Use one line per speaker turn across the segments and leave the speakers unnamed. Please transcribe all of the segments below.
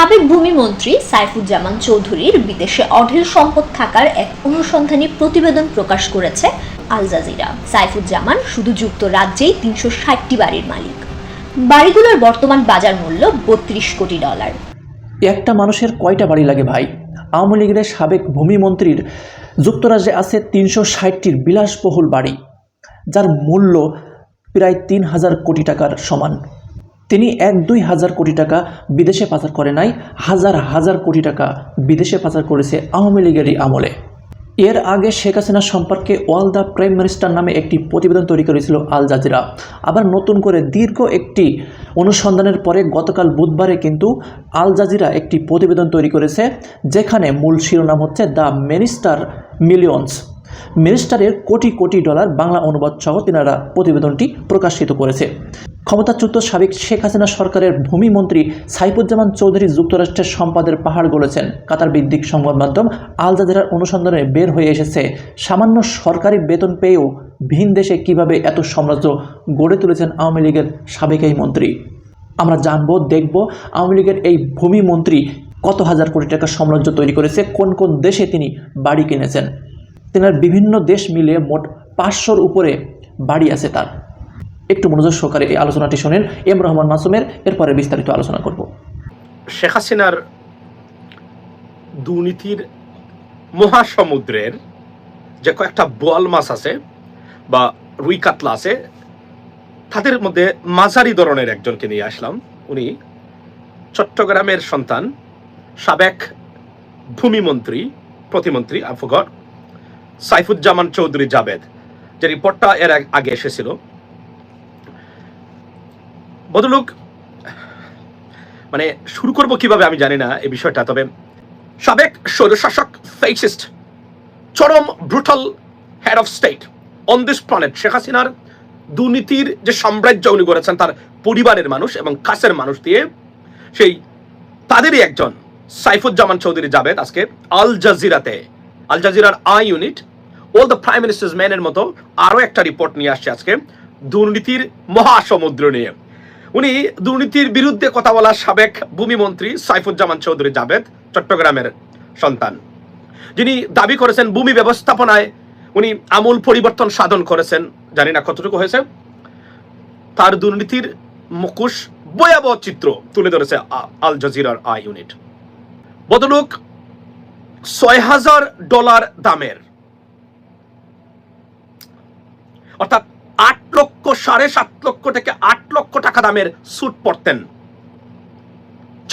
সাবেক ভূমিমন্ত্রী সাইফুজ্জামান চৌধুরীর বিদেশে অঢেল সম্পদ থাকার এক অনুসন্ধানী প্রতিবেদন প্রকাশ করেছে আল জাজিরা। সাইফুজ্জামান শুধু যুক্তরাজ্যেই তিনশো ষাটটি বাড়ির মালিক। বাড়িগুলোর বর্তমান বাজার মূল্য বত্রিশ কোটি ডলার।
একটা মানুষের কয়টা বাড়ি লাগে ভাই? আওয়ামী লীগের সাবেক ভূমিমন্ত্রীর যুক্তরাজ্যে আছে তিনশো ষাটটির বিলাসবহুল বাড়ি, যার মূল্য প্রায় তিন হাজার কোটি টাকার সমান। তিনি এক দুই হাজার কোটি টাকা বিদেশে পাচার করে নাই, হাজার হাজার কোটি টাকা বিদেশে পাচার করেছে আওয়ামী লীগেরই আমলে। এর আগে শেখ হাসিনা সম্পর্কে ওয়াল দ্য প্রাইম মিনিস্টার নামে একটি প্রতিবেদন তৈরি করেছিল আল জাজিরা। আবার নতুন করে দীর্ঘ একটি অনুসন্ধানের পরে গতকাল বুধবারে কিন্তু আল জাজিরা একটি প্রতিবেদন তৈরি করেছে, যেখানে মূল শিরোনাম হচ্ছে দ্য মিনিস্টার মিলিয়নস মিনিস্টারের কোটি কোটি ডলার বাংলা অনুবাদ সহ তিনারা প্রতিবেদনটি প্রকাশিত করেছে। ক্ষমতাচ্যুত সাবেক শেখ হাসিনা সরকারের ভূমিমন্ত্রী সাইফুজ্জামান চৌধুরী যুক্তরাষ্ট্রের সম্পাদের পাহাড় গড়েছেন। কাতার ভিত্তিক সংবাদ মাধ্যম আল জাজিরার অনুসন্ধানে বের হয়ে এসেছে। সামান্য সরকারি বেতন পেয়েও ভিন দেশে কীভাবে এত সাম্রাজ্য গড়ে তুলেছেন আওয়ামী লীগের সাবেক এই মন্ত্রী? আমরা জানব, দেখব আওয়ামী লীগের এই ভূমিমন্ত্রী কত হাজার কোটি টাকা সাম্রাজ্য তৈরি করেছে, কোন কোন দেশে তিনি বাড়ি কিনেছেন। তেনার বিভিন্ন দেশ মিলিয়ে মোট পাঁচশোর উপরে বাড়ি আছে তার। একটু মনোযোগ সহকারে এই আলোচনাটি শোনেন এম রহমান মাসুমের, এরপরে বিস্তারিত আলোচনা করব।
শেখ হাসিনার দুর্নীতির মহাসমুদ্রের যে কয়েকটা বোয়াল মাছ আছে বা রুই কাতলা আছে, তাদের মধ্যে মাঝারি ধরনের একজনকে নিয়ে আসলাম। উনি চট্টগ্রামের সন্তান, সাবেক ভূমিমন্ত্রী, প্রতিমন্ত্রী, আফগর সাইফুজ্জামান চৌধুরী জাবেদ। যে রিপোর্টটা এর আগ- আগে এসেছিল। বদলুক মানে শুরু করব কীভাবে আমি জানি না এই বিষয়টা, তবে সাবেক স্বৈরশাসক ফেসিস্ট চরম brutal head of state on this planet Sheikh হাসিনার দুর্নীতির যে সাম্রাজ্য উনি করেছেন তার পরিবারের মানুষ এবং কাছের মানুষ দিয়ে সেই তাদেরই একজন সাইফুজ্জামান চৌধুরী জাবেদ আজকে আল জাজিরাতে, আল জাজিরার I unit all the prime minister's ম্যানের মতো আরও একটা রিপোর্ট নিয়ে আসছে আজকে দুর্নীতির মহাসমুদ্র নিয়ে। উনি দুর্নীতির বিরুদ্ধে কথা বলা সাবেক ভূমিমন্ত্রী সাইফুজ্জামান চৌধুরী জাবেদ চট্টগ্রামের সন্তান। যিনি দাবি করেছেন ভূমি ব্যবস্থাপনায় উনি আমূল পরিবর্তন সাধন করেছেন, জানি না কতটুকু হয়েছে। তার দুর্নীতির মুখোশ ভয়াবহ চিত্র তুলে ধরেছে আল জাজিরার আই ইউনিট। বদলুক ছয় হাজার ডলার দামের। অর্থাৎ সাড়ে সাত লক্ষ থেকে আট লক্ষ টাকা দামের স্যুট পরতেন।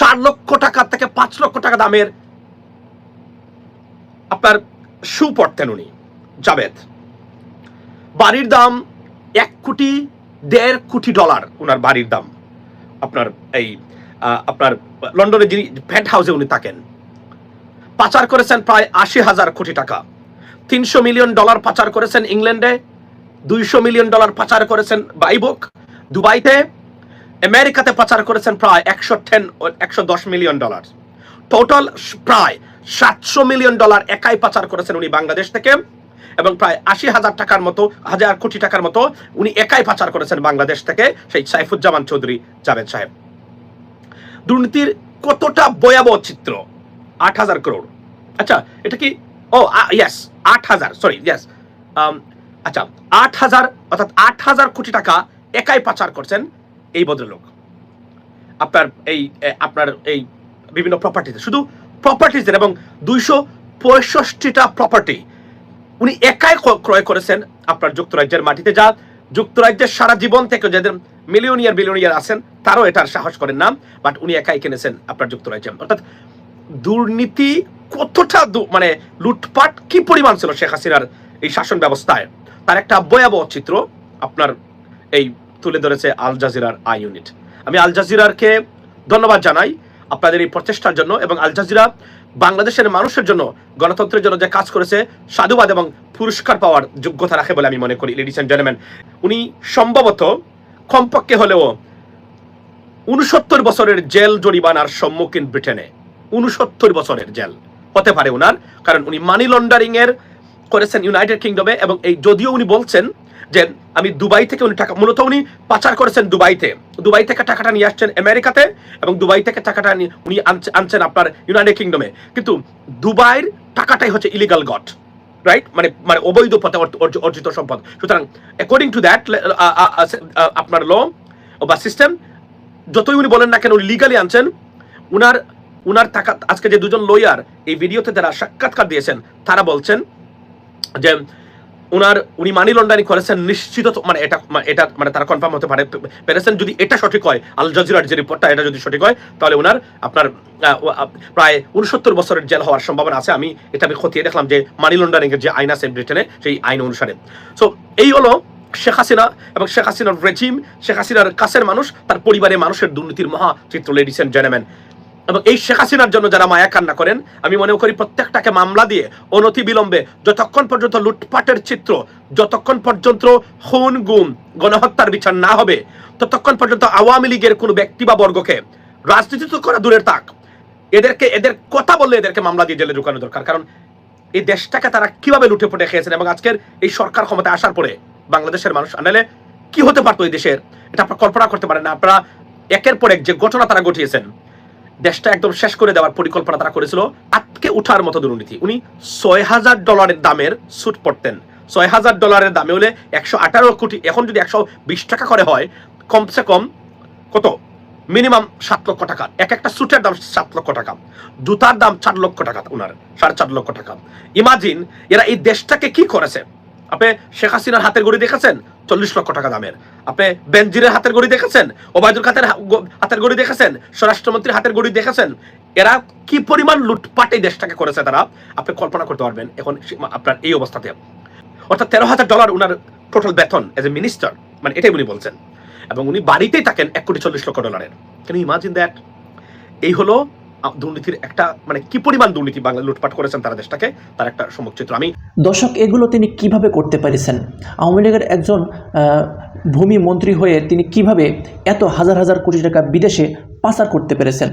চার লক্ষ টাকা থেকে পাঁচ লক্ষ টাকা দামের আপনার শু পরতেন উনি, জাবেদ। বাড়ির দাম এক কোটি দেড় কোটি ডলার ওনার বাড়ির দাম। আপনার এই আপনার লন্ডনে যিনি ফ্যাট হাউসে উনি থাকেন। পাচার করেছেন প্রায় আশি হাজার কোটি টাকা। তিনশো মিলিয়ন ডলার পাচার করেছেন ইংল্যান্ডে। দুইশো মিলিয়ন ডলার পাচার করেছেন বাইবুক, দুবাইতে, আমেরিকাতে পাচার করেছেন প্রায় একশো টেন একশো দশ মিলিয়ন ডলার। টোটাল প্রায় সাতশো মিলিয়ন ডলার একাই পাচার করেছেন উনি বাংলাদেশ থেকে এবং প্রায় আশি হাজার টাকার মতো, হাজার কোটি টাকার মতো উনি একাই পাচার করেছেন বাংলাদেশ থেকে, সেই সাইফুজ্জামান চৌধুরী জাভেদ সাহেব। দুর্নীতির কতটা ভয়াবহ চিত্র? আট হাজার করোড় আচ্ছা এটা কি? ও ইয়াস আট হাজার সরি ইয়াস আচ্ছা আট হাজার, অর্থাৎ আট হাজার কোটি টাকা একাই পাচার করছেন এই ভদ্রলোক। আপনার এই আপনার এই বিভিন্ন প্রপার্টিতে শুধু প্রপার্টিজের এবং দুইশো পঁয়ষট্টিটা প্রপার্টি উনি একাই ক্রয় করেছেন আপনার যুক্তরাজ্যের মাটিতে। যা যুক্তরাজ্যের সারা জীবন থেকে যাদের মিলিয়নিয়ার বিলিয়নিয়ার আছেন, তারও এটার সাহস করেন না বাট উনি একাই কিনেছেন আপনার যুক্তরাজ্যে। অর্থাৎ দুর্নীতি কতটা মানে লুটপাট কি পরিমাণ ছিল শেখ হাসিনার এই শাসন ব্যবস্থায়? তার একটা ভয়াবহ চিত্র আপনার এই তুলে ধরেছে আল জাজিরার আই ইউনিট। আমি আল জাজিরারকে ধন্যবাদ জানাই আপনাদের এই প্রচেষ্টার জন্য এবং আল জাজিরা বাংলাদেশের মানুষের জন্য, গণতন্ত্রের জন্য যে কাজ করেছে, সাধুবাদ এবং পুরস্কার পাওয়ার যোগ্যতা রাখে বলে আমি মনে করি লেডিস অ্যান্ড জেন্টলম্যান উনি সম্ভবত কমপক্ষে হলেও উনসত্তর বছরের জেল জরিমানার সম্মুখীন ব্রিটেনে উনসত্তর বছরের জেল। হতে পারে ওনার কারণ উনি মানি লন্ডারিং এর করেছেন ইউনাইটেড কিংডমে এবং এই যদিও উনি বলছেন যে আমি দুবাই থেকে উনি টাকা, মূলত উনি পাচার করেছেন দুবাইতে। দুবাই থেকে টাকাটা নিয়ে আসছেন আমেরিকাতে এবং দুবাই থেকে টাকাটা উনি আনছেন আপনার ইউনাইটেড কিংডমে কিন্তু দুবাইয়ের টাকাটাই হচ্ছে ইলিগাল গট রাইট মানে মানে অবৈধ পথে অর্জ- অর্জ- অর্জিত সম্পদ। সুতরাং অ্যাকর্ডিং টু দ্যাট আপনার ল বা সিস্টেম যতই উনি বলেন না কেন, উনি লিগালি আনছেন, উনার উনার টাকা, আজকে যে দুজন লয়ার এই ভিডিওতে যারা সাক্ষাৎকার দিয়েছেন, তারা বলছেন যে উনার, উনি মানি লন্ডারিং করেছেন নিশ্চিত মানে এটা এটা মানে তারা কনফার্ম হতে পারে। পেরেছেন যদি এটা সঠিক হয়, আল জাজিরার যে রিপোর্টটা এটা যদি সঠিক হয়, তাহলে উনার আপনার প্রায় উনসত্তর বছরের জেল হওয়ার সম্ভাবনা আছে। আমি এটা আমি খতিয়ে দেখলাম যে মানি লন্ডারিং এর যে আইন আছে ব্রিটেনে, সেই আইন অনুসারে। সো এই হলো শেখ হাসিনা এবং শেখ হাসিনার রেজিম শেখ হাসিনার কাছের মানুষ, তার পরিবারের মানুষের দুর্নীতির মহা চিত্র লেডিস এন্ড জেন্টলম্যান এবং এই শেখ হাসিনার জন্য যারা মায়া কান্না করেন, আমি মনে করি প্রত্যেকটাকে মামলা দিয়ে অনতি বিলম্বে যতক্ষণ পর্যন্ত লুটপাটের চিত্র, যতক্ষণ পর্যন্ত খুন, গুম, গণহত্যার বিচার না হবে, ততক্ষণ পর্যন্ত আওয়ামী লীগের কোনো ব্যক্তি বা বর্গকে রাজনীতি তো করা দূরের তাক। এদেরকে, এদের কথা বললে এদেরকে মামলা দিয়ে জেলে ঢুকানো দরকার। কারণ এই দেশটাকে তারা কীভাবে লুটে পুটে খেয়েছেন এবং আজকের এই সরকার ক্ষমতা আসার পরে বাংলাদেশের মানুষ আনালে কি হতে পারতো এই দেশের? এটা আপনারা কল্পনা করতে পারেন না। আপনারা একের পর এক যে ঘটনা তারা ঘটিয়েছেন দেশটা একদম শেষ করে দেওয়ার পরিকল্পনা তারা করেছিল। আটকে উঠার মতো দুর্নীতি। উনি ছয় হাজার ডলারের দামের স্যুট পরতেন। ছয় হাজার ডলারের দামে হলে একশো আঠারো কোটি, এখন যদি একশো বিশ টাকা করে হয়, কমসে কম কত? মিনিমাম সাত লক্ষ টাকা। এক একটা স্যুটের দাম সাত লক্ষ টাকা। জুতার দাম চার লক্ষ টাকা ওনার সাড়ে চার লক্ষ টাকা। ইমাজিন, এরা এই দেশটাকে কি করেছে? আপনি শেখ হাসিনার হাতের গড়ি দেখেছেন? চল্লিশ লক্ষ টাকা দামের। আপনি বেনজিরের হাতের গড়ি দেখেছেন? ওবায়দুল খাতের হাতের গড়ি দেখেছেন? স্বরাষ্ট্রমন্ত্রীর হাতের গড়ি দেখেছেন? এরা কি পরিমাণ লুটপাট এই দেশটাকে করেছে তারা? আপনি কল্পনা করতে পারবেন এখন আপনার এই অবস্থাতে। অর্থাৎ তেরো হাজার ডলার উনার টোটাল বেতন এজ এ মিনিস্টার মানে এটাই উনি বলছেন। এবং উনি বাড়িতেই থাকেন এক কোটি চল্লিশ লক্ষ ডলারের। কেন ইমাজিন দ্যাট এই হলো দুর্নীতির একটা মানে কি পরিমাণ দুর্নীতি বাংলা লুটপাট করেছেন তারা দেশটাকে, তার একটা সম্মুখ আমি
দর্শক, এগুলো তিনি কীভাবে করতে পেরেছেন? আওয়ামী লীগের একজন ভূমি মন্ত্রী হয়ে তিনি কীভাবে এত হাজার হাজার কোটি টাকা বিদেশে পাচার করতে পেরেছেন?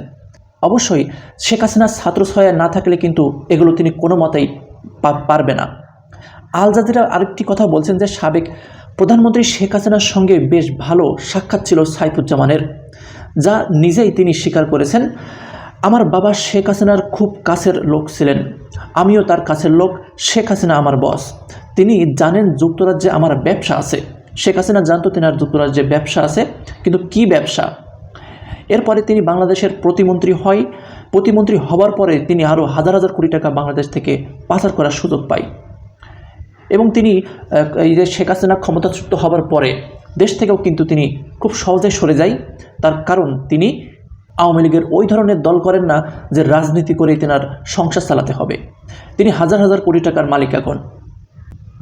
অবশ্যই শেখ হাসিনার ছাত্রছায়া না থাকলে কিন্তু এগুলো তিনি কোনো মতেই পারবে না। আল জাজিরা আরেকটি কথা বলছেন যে, সাবেক প্রধানমন্ত্রী শেখ হাসিনার সঙ্গে বেশ ভালো সাক্ষাৎ ছিল সাইফুজ্জামানের, যা নিজেই তিনি স্বীকার করেছেন। আমার বাবা শেখ হাসিনার খুব কাছের লোক ছিলেন। আমিও তার কাছের লোক, শেখ হাসিনা আমার বস। তিনি জানেন যুক্তরাজ্যে আমার ব্যবসা আছে। শেখ হাসিনা জানতো তেনার যুক্তরাজ্যে ব্যবসা আছে, কিন্তু কি ব্যবসা? এরপরে তিনি বাংলাদেশের প্রতিমন্ত্রী হয়। প্রতিমন্ত্রী হবার পরে তিনি আরও হাজার হাজার কোটি টাকা বাংলাদেশ থেকে পাচার করার সুযোগ পায়। এবং তিনি এই যে শেখ হাসিনা ক্ষমতাচ্যুত হবার পরে দেশ থেকেও কিন্তু তিনি খুব সহজে সরে যায়। তার কারণ তিনি আওয়ামী লীগের ওই ধরনের দল করেন না যে রাজনীতি করে তেনার সংসার চালাতে হবে। তিনি হাজার হাজার কোটি টাকার মালিক এখন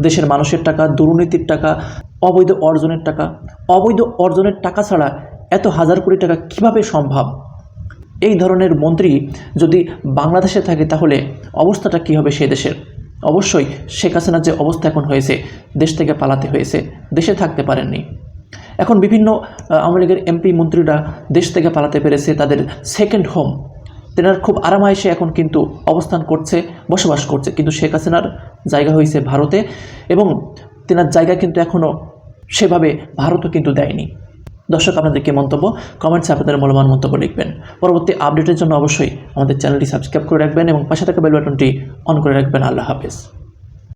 দেশের মানুষের টাকা, দুর্নীতির টাকা, অবৈধ অর্জনের টাকা, অবৈধ অর্জনের টাকা ছাড়া এত হাজার কোটি টাকা কীভাবে সম্ভব? এই ধরনের মন্ত্রী যদি বাংলাদেশে থাকে তাহলে অবস্থাটা কী হবে সে দেশের? অবশ্যই শেখ হাসিনার যে অবস্থা এখন হয়েছে, দেশ থেকে পালাতে হয়েছে, দেশে থাকতে পারেননি। এখন বিভিন্ন আওয়ামী লীগের এমপি মন্ত্রীরা দেশ থেকে পালাতে পেরেছে তাদের সেকেন্ড হোম তেনার খুব আরামায়েসে এখন কিন্তু অবস্থান করছে, বসবাস করছে। কিন্তু শেখ হাসিনার জায়গা হয়েছে ভারতে এবং তেনার জায়গা কিন্তু এখনও সেভাবে ভারতও কিন্তু দেয়নি। দর্শক, আপনাদের কি মন্তব্য? কমেন্টসে আপনাদের মূল্যবান মন্তব্য লিখবেন। পরবর্তী আপডেটের জন্য অবশ্যই আমাদের চ্যানেলটি সাবস্ক্রাইব করে রাখবেন এবং পাশে থাকা বেল বাটনটি অন করে রাখবেন। আল্লাহ হাফেজ।